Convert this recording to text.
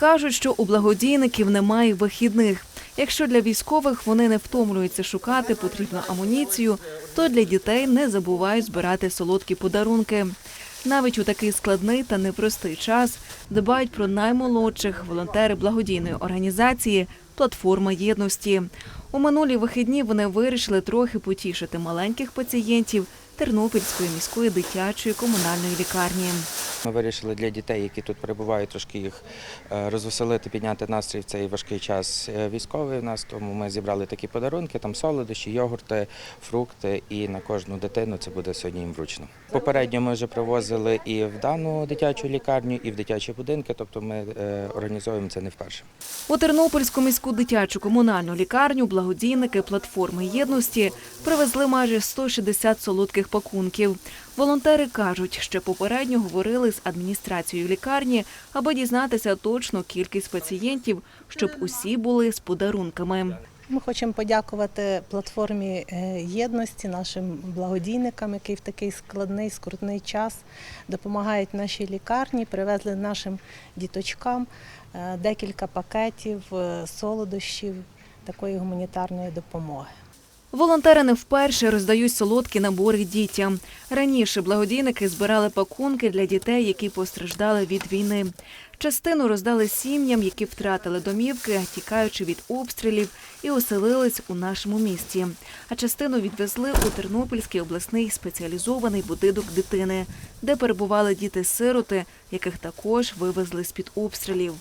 Кажуть, що у благодійників немає вихідних. Якщо для військових вони не втомлюються шукати потрібну амуніцію, то для дітей не забувають збирати солодкі подарунки. Навіть у такий складний та непростий час дбають про наймолодших волонтери благодійної організації Платформа єдності. У минулі вихідні вони вирішили трохи потішити маленьких пацієнтів Тернопільської міської дитячої комунальної лікарні. Ми вирішили для дітей, які тут перебувають, трошки їх е, розвеселити, підняти настрій в цей важкий час е, військовий у нас. Тому ми зібрали такі подарунки, там солодощі, йогурти, фрукти, і на кожну дитину це буде сьогодні їм вручно. Попередньо ми вже привозили і в дану дитячу лікарню, і в дитячі будинки, тобто ми е, організовуємо це не вперше. У Тернопільську міську дитячу комунальну лікарню благодійники платформи єдності привезли майже 160 солодких пакунків. Волонтери кажуть, що попередньо говорили з адміністрацією лікарні, аби дізнатися точну кількість пацієнтів, щоб усі були з подарунками. Ми хочемо подякувати платформі е, єдності, нашим благодійникам, які в такий складний, скрутний час допомагають нашій лікарні. Привезли нашим діточкам е, декілька пакетів е, солодощів такої гуманітарної допомоги. Волонтери не вперше роздають солодкі набори дітям. Раніше благодійники збирали пакунки для дітей, які постраждали від війни. Частину роздали сім'ям, які втратили домівки, тікаючи від обстрілів, і оселились у нашому місті. А частину відвезли у Тернопільський обласний спеціалізований будинок дитини, де перебували діти-сироти, яких також вивезли з під обстрілів.